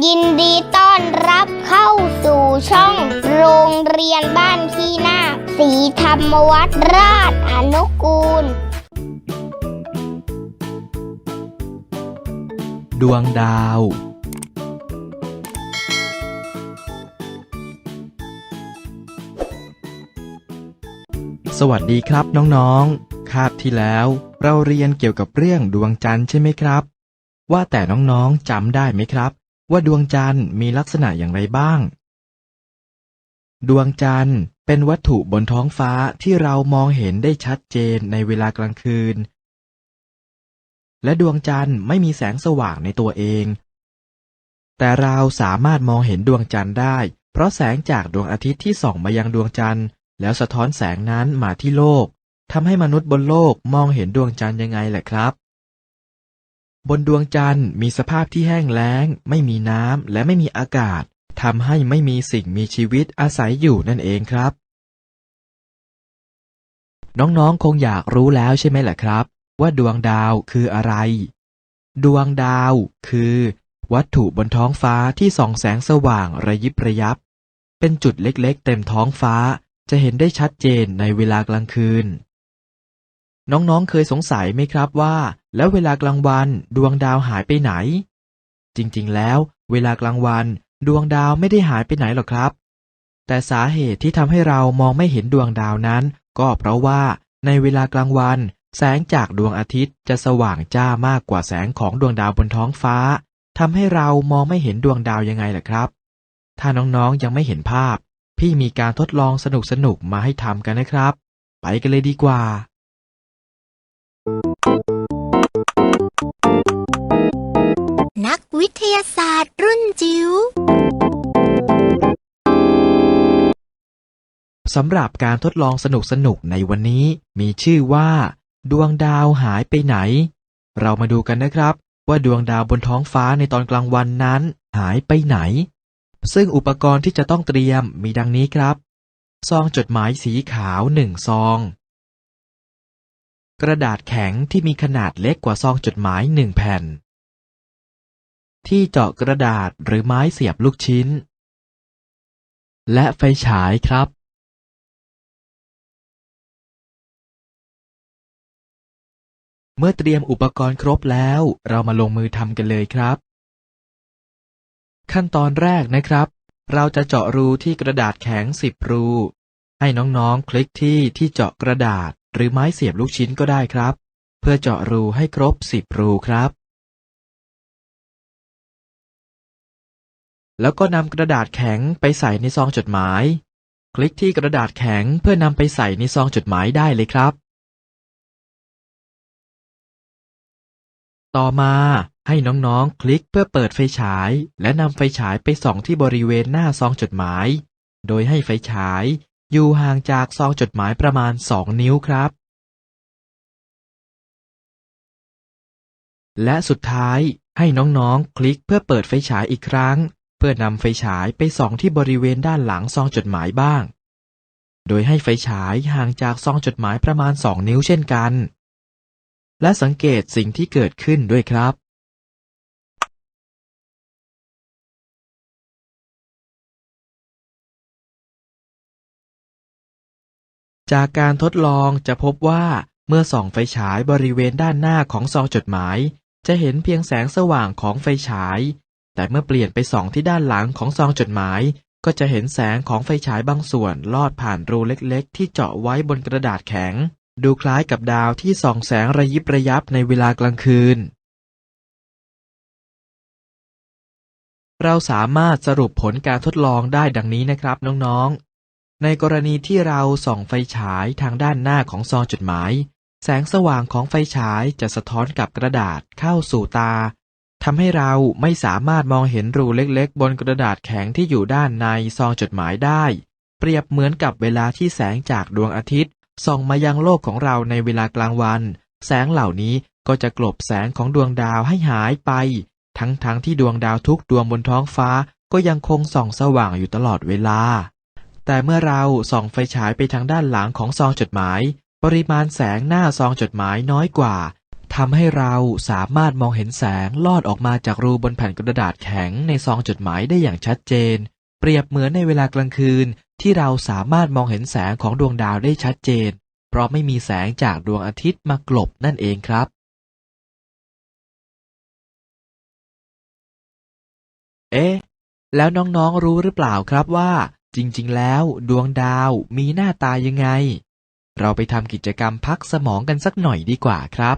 ยินดีต้อนรับเข้าสู่ช่องโรงเรียนบ้านขี้นาคสีธรรมวัดราชอนุกูล ดวงดาว สวัสดีครับน้องๆ คาบที่แล้วเราเรียนเกี่ยวกับเรื่องดวงจันทร์ใช่ไหมครับ ว่าแต่น้องๆจำได้ไหมครับ ว่าดวงจันทร์มีลักษณะอย่างไรบ้าง ดวงจันทร์เป็นวัตถุบนท้องฟ้าที่เรามองเห็นได้ชัดเจนในเวลากลางคืน และดวงจันทร์ไม่มีแสงสว่างในตัวเอง แต่เราสามารถมองเห็นดวงจันทร์ได้ เพราะแสงจากดวงอาทิตย์ที่ส่องมายังดวงจันทร์ แล้วสะท้อนแสงนั้นมาที่โลกทำให้มนุษย์บนโลกมองเห็นดวงจันทร์ยังไงแหละครับ บนดวงจันทร์มีสภาพที่แห้งแล้ง ไม่มีน้ำและไม่มีอากาศทำให้ไม่มีสิ่งมีชีวิตอาศัยอยู่นั่นเองครับ น้องๆ คงอยากรู้แล้วใช่ไหมล่ะครับ ว่าดวงดาวคืออะไร ดวงดาวคือ วัตถุบนท้องฟ้าที่ส่องแสงสว่างระยิบระยับ เป็นจุดเล็กๆ เต็มท้องฟ้าจะเห็นได้ชัดเจนในเวลากลางคืน น้องๆ เคยสงสัยไหมครับว่า แล้วเวลากลางวันดวงดาวหายไปไหน จริงๆ แล้ว เวลากลางวันดวงดาวไม่ได้หายไปไหนหรอกครับ แต่สาเหตุที่ทำให้เรามองไม่เห็นดวงดาวนั้น ก็เพราะว่าในเวลากลางวัน แสงจากดวงอาทิตย์จะสว่างจ้ามากกว่าแสงของดวงดาวบนท้องฟ้าทำให้เรามองไม่เห็นดวงดาวยังไงล่ะครับ ถ้าน้องๆ ยังไม่เห็นภาพ พี่มีการทดลองสนุกๆ มาให้ทำกันนะครับ ไปกันเลยดีกว่า นักวิทยาศาสตร์รุ่นจิ๋วสำหรับการทดลองสนุกๆในวันนี้มีชื่อว่า ดวงดาวหายไปไหน เรามาดูกันนะครับ ว่าดวงดาวบนท้องฟ้าในตอนกลางวันนั้น หายไปไหน ซึ่งอุปกรณ์ที่จะต้องเตรียมมีดังนี้ครับ ซองจดหมายสีขาวหนึ่งซอง กระดาษแข็งที่มีขนาดเล็กกว่าซองจดหมายหนึ่งแผ่น ที่เจาะกระดาษหรือไม้เสียบลูกชิ้น และไฟฉายครับ เมื่อเตรียมอุปกรณ์ครบแล้วเรามาลงมือทำกันเลยครับ ขั้นตอนแรกนะครับ เราจะเจาะรูที่กระดาษแข็งสิบรู ให้น้องๆ คลิกที่ที่เจาะกระดาษ หรือไม้เสียบลูกชิ้นก็ได้ครับ เพื่อเจาะรูให้ครบสิบรูครับ แล้วก็นำกระดาษแข็งไปใส่ในซองจดหมาย คลิกที่กระดาษแข็งเพื่อนำไปใส่ในซองจดหมายได้เลยครับ ต่อมาให้น้องๆ คลิกเพื่อเปิดไฟฉาย และนำไฟฉายไปส่องที่บริเวณหน้าซองจดหมาย โดยให้ไฟฉาย อยู่ห่างจากซองจดหมายประมาณ2นิ้วครับ และสุดท้ายให้น้องๆ คลิกเพื่อเปิดไฟฉายอีกครั้ง เพื่อนำไฟฉายไปส่องที่บริเวณด้านหลังซองจดหมายบ้าง โดยให้ไฟฉายห่างจากซองจดหมายประมาณ2นิ้วเช่นกัน และสังเกตสิ่งที่เกิดขึ้นด้วยครับ จากการทดลองจะพบว่าเมื่อส่องไฟฉายบริเวณด้านหน้าของซองจดหมาย จะเห็นเพียงแสงสว่างของไฟฉาย แต่เมื่อเปลี่ยนไปส่องที่ด้านหลังของซองจดหมาย ก็จะเห็นแสงของไฟฉายบางส่วนลอดผ่านรูเล็กๆ ที่เจาะไว้บนกระดาษแข็ง ดูคล้ายกับดาวที่ส่องแสงระยิบระยับในเวลากลางคืน เราสามารถสรุปผลการทดลองได้ดังนี้นะครับน้องๆ ในกรณีที่เราส่องไฟฉายทางด้านหน้าของซองจดหมาย แสงสว่างของไฟฉายจะสะท้อนกับกระดาษเข้าสู่ตาทำให้เราไม่สามารถมองเห็นรูเล็กๆ บนกระดาษแข็งที่อยู่ด้านในซองจดหมายได้ เปรียบเหมือนกับเวลาที่แสงจากดวงอาทิตย์ ส่องมายังโลกของเราในเวลากลางวัน แสงเหล่านี้ก็จะกลบแสงของดวงดาวให้หายไป ทั้งๆทที่ดวงดาวทุกดวงบนท้องฟ้าก็ยังคงส่องสว่างอยู่ตลอดเวลา แต่เมื่อเราส่องไฟฉายไปทางด้านหลังของซองจดหมาย ปริมาณแสงหน้าซองจดหมายน้อยกว่าทำให้เราสามารถมองเห็นแสงลอดออกมาจากรูบนแผ่นกระดาษแข็งในซองจดหมายได้อย่างชัดเจน เปรียบเหมือนในเวลากลางคืน ที่เราสามารถมองเห็นแสงของดวงดาวได้ชัดเจน เพราะไม่มีแสงจากดวงอาทิตย์มากลบนั่นเองครับ เอ๊ะ แล้วน้องๆรู้หรือเปล่าครับว่า จริงๆ แล้ว ดวงดาวมีหน้าตายังไง เราไปทำกิจกรรมพักสมองกันสักหน่อยดีกว่าครับ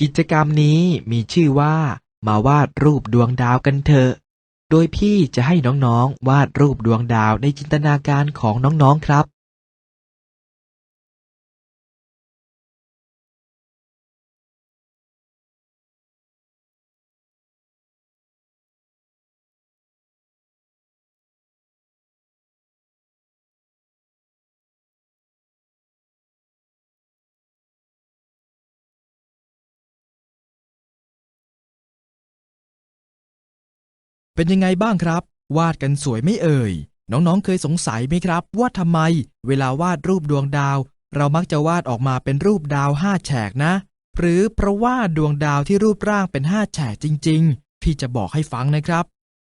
กิจกรรมนี้มีชื่อว่า มาวาดรูปดวงดาวกันเถอะ โดยพี่จะให้น้องๆ วาดรูปดวงดาวในจินตนาการของน้องๆ ครับ เป็นยังไงบ้างครับ วาดกันสวยไม่เอ่ย น้องๆเคยสงสัยไหมครับ ว่าทำไม เวลาวาดรูปดวงดาว เรามักจะวาดออกมาเป็นรูปดาวห้าแฉกนะ หรือเพราะว่าดวงดาวที่รูปร่างเป็นห้าแฉกจริง ๆ พี่จะบอกให้ฟังนะครับ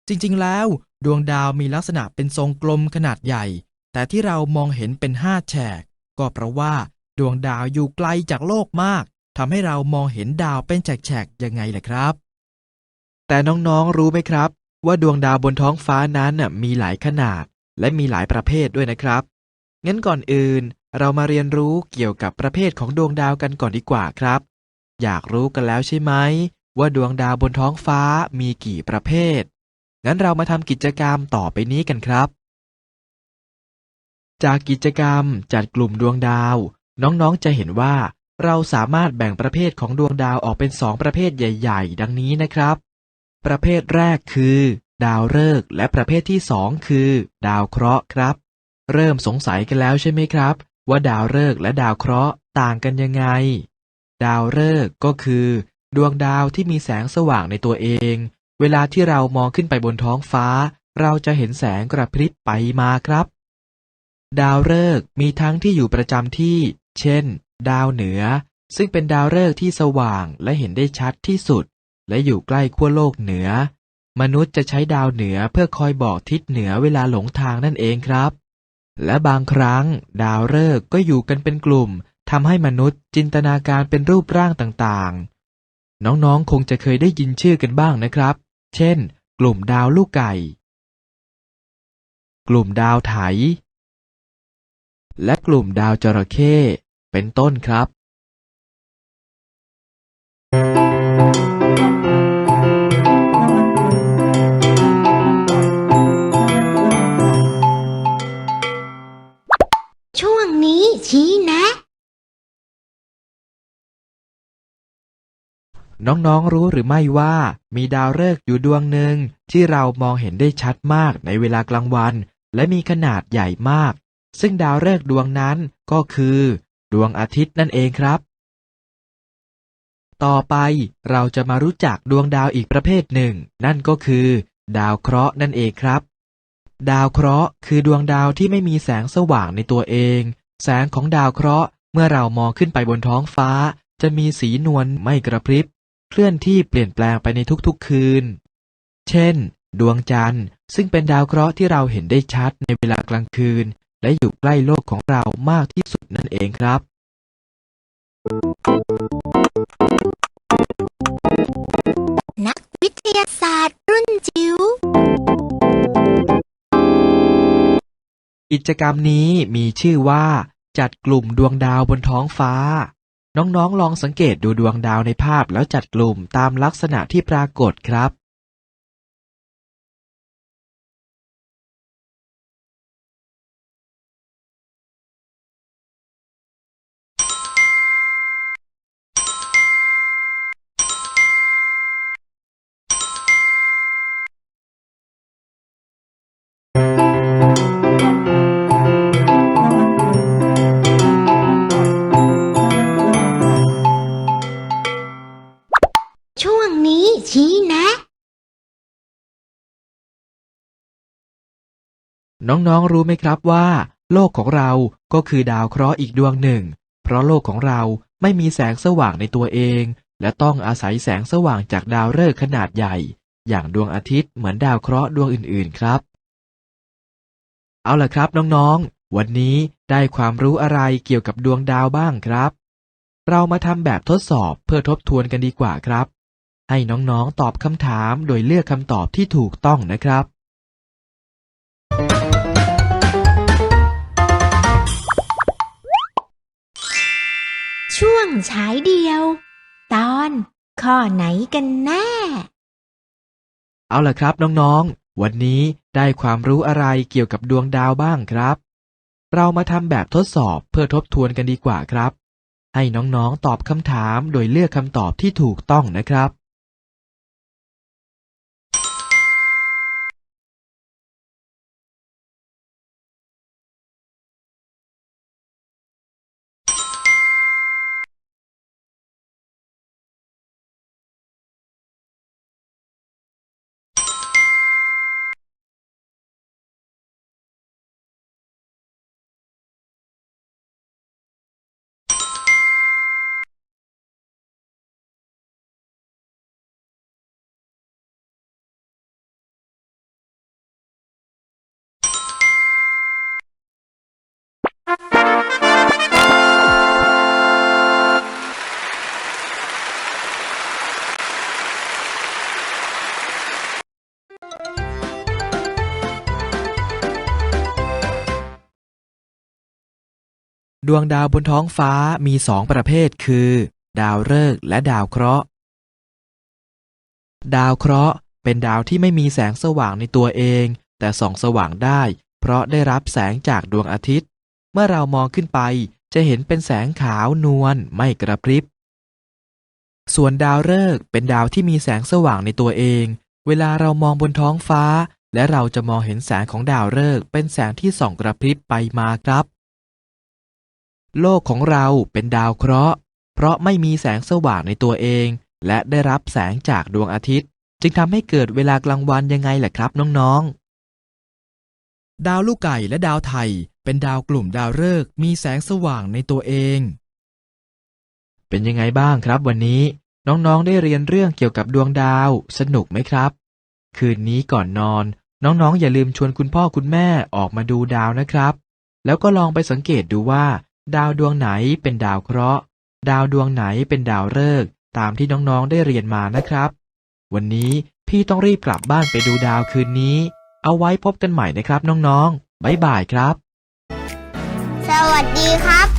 จริงๆ แล้ว ดวงดาวมีลักษณะเป็นทรงกลมขนาดใหญ่ แต่ที่เรามองเห็นเป็นห้าแฉก ก็เพราะว่าดวงดาวอยู่ไกลจากโลกมากทำให้เรามองเห็นดาวเป็นแฉกๆยังไงล่ะครับ แต่น้องๆรู้ไหมครับ ว่าดวงดาวบนท้องฟ้านั้นมีหลายขนาด และมีหลายประเภทด้วยนะครับ งั้นก่อนอื่นเรามาเรียนรู้เกี่ยวกับประเภทของดวงดาวกันก่อนดีกว่าครับ อยากรู้กันแล้วใช่ไหมว่าดวงดาวบนท้องฟ้ามีกี่ประเภท งั้นเรามาทำกิจกรรมต่อไปนี้กันครับ จากกิจกรรมจัดกลุ่มดวงดาว น้องๆจะเห็นว่า เราสามารถแบ่งประเภทของดวงดาวออกเป็นสองประเภทใหญ่ ๆ ดังนี้นะครับ ประเภทแรกคือ ดาวฤกษ์และประเภทที่สองคือ ดาวเคราะห์ครับ เริ่มสงสัยกันแล้วใช่ไหมครับ ว่าดาวฤกษ์และดาวเคราะห์ต่างกันยังไง ดาวฤกษ์ก็คือ ดวงดาวที่มีแสงสว่างในตัวเอง เวลาที่เรามองขึ้นไปบนท้องฟ้า เราจะเห็นแสงกระพริบไปมาครับ ดาวฤกษ์มีทั้งที่อยู่ประจำที่ เช่น ดาวเหนือ ซึ่งเป็นดาวฤกษ์ที่สว่างและเห็นได้ชัดที่สุด และอยู่ใกล้ขั้วโลกเหนือ มนุษย์จะใช้ดาวเหนือเพื่อคอยบอกทิศเหนือเวลาหลงทางนั่นเองครับ และบางครั้ง ดาวฤกษ์ก็อยู่กันเป็นกลุ่มทำให้มนุษย์จินตนาการเป็นรูปร่างต่างๆ น้องๆ คงจะเคยได้ยินชื่อกันบ้างนะครับ เช่น กลุ่มดาวลูกไก่ กลุ่มดาวไถ และกลุ่มดาวจระเข้ เป็นต้นครับ น้องๆรู้หรือไม่ว่ามีดาวฤกษ์อยู่ดวงหนึ่งที่เรามองเห็นได้ชัดมากในเวลากลางวัน และมีขนาดใหญ่มาก ซึ่งดาวฤกษ์ดวงนั้นก็คือ ดวงอาทิตย์นั่นเองครับ ต่อไปเราจะมารู้จักดวงดาวอีกประเภทหนึ่ง นั่นก็คือ ดาวเคราะห์นั่นเองครับ ดาวเคราะห์คือดวงดาวที่ไม่มีแสงสว่างในตัวเอง แสงของดาวเคราะห์เมื่อเรามองขึ้นไปบนท้องฟ้าจะมีสีนวลไม่กระพริบ เคลื่อนที่เปลี่ยนแปลงไปในทุกๆคืน เช่น ดวงจันทร์ซึ่งเป็นดาวเคราะห์ที่เราเห็นได้ชัดในเวลากลางคืน และอยู่ใกล้โลกของเรามากที่สุดนั่นเองครับ นักวิทยาศาสตร์รุ่นจิ๋วกิจกรรมนี้มีชื่อว่า จัดกลุ่มดวงดาวบนท้องฟ้า น้องๆ ลองสังเกตดูดวงดาวในภาพแล้วจัดกลุ่มตามลักษณะที่ปรากฏครับ น้องๆรู้ไหมครับว่า โลกของเราก็คือดาวเคราะห์อีกดวงหนึ่ง เพราะโลกของเราไม่มีแสงสว่างในตัวเอง และต้องอาศัยแสงสว่างจากดาวฤกษ์ขนาดใหญ่ อย่างดวงอาทิตย์เหมือนดาวเคราะห์ดวงอื่นๆครับ เอาล่ะครับน้องๆ วันนี้ได้ความรู้อะไรเกี่ยวกับดวงดาวบ้างครับ เรามาทำแบบทดสอบเพื่อทบทวนกันดีกว่าครับ ให้น้องๆตอบคำถามโดยเลือกคำตอบที่ถูกต้องนะครับ ช่วงฉายเดียว ตอนข้อไหนกันแน่ เอาล่ะครับน้องๆ วันนี้ได้ความรู้อะไรเกี่ยวกับดวงดาวบ้างครับ เรามาทำแบบทดสอบเพื่อทบทวนกันดีกว่าครับ ให้น้องๆตอบคำถามโดยเลือกคำตอบที่ถูกต้องนะครับ ดวงดาวบนท้องฟ้ามีสองประเภทคือ ดาวฤกษ์และดาวเคราะห์ ดาวเคราะห์เป็นดาวที่ไม่มีแสงสว่างในตัวเอง แต่ส่องสว่างได้ เพราะได้รับแสงจากดวงอาทิตย์ เมื่อเรามองขึ้นไปจะเห็นเป็นแสงขาวนวลไม่กระพริบ ส่วนดาวฤกษ์เป็นดาวที่มีแสงสว่างในตัวเอง เวลาเรามองบนท้องฟ้า และเราจะมองเห็นแสงของดาวฤกษ์เป็นแสงที่ส่องกระพริบไปมาครับ โลกของเราเป็นดาวเคราะห์ เพราะไม่มีแสงสว่างในตัวเอง และได้รับแสงจากดวงอาทิตย์ จึงทำให้เกิดเวลากลางวันยังไงล่ะครับน้องๆ ดาวลูกไก่และดาวไทย เป็นดาวกลุ่มดาวฤกษ์มีแสงสว่างในตัวเอง เป็นยังไงบ้างครับวันนี้ น้องๆได้เรียนเรื่องเกี่ยวกับดวงดาว สนุกไหมครับ คืนนี้ก่อนนอน น้องๆ อย่าลืมชวนคุณพ่อคุณแม่ออกมาดูดาวนะครับ แล้วก็ลองไปสังเกตดูว่า ดาวดวงไหนเป็นดาวเคราะห์ ดาวดวงไหนเป็นดาวฤกษ์ตามที่น้องๆได้เรียนมานะครับ วันนี้พี่ต้องรีบกลับบ้านไปดูดาวคืนนี้ เอาไว้พบกันใหม่นะครับน้องๆบ๊ายบายครับ สวัสดีครับ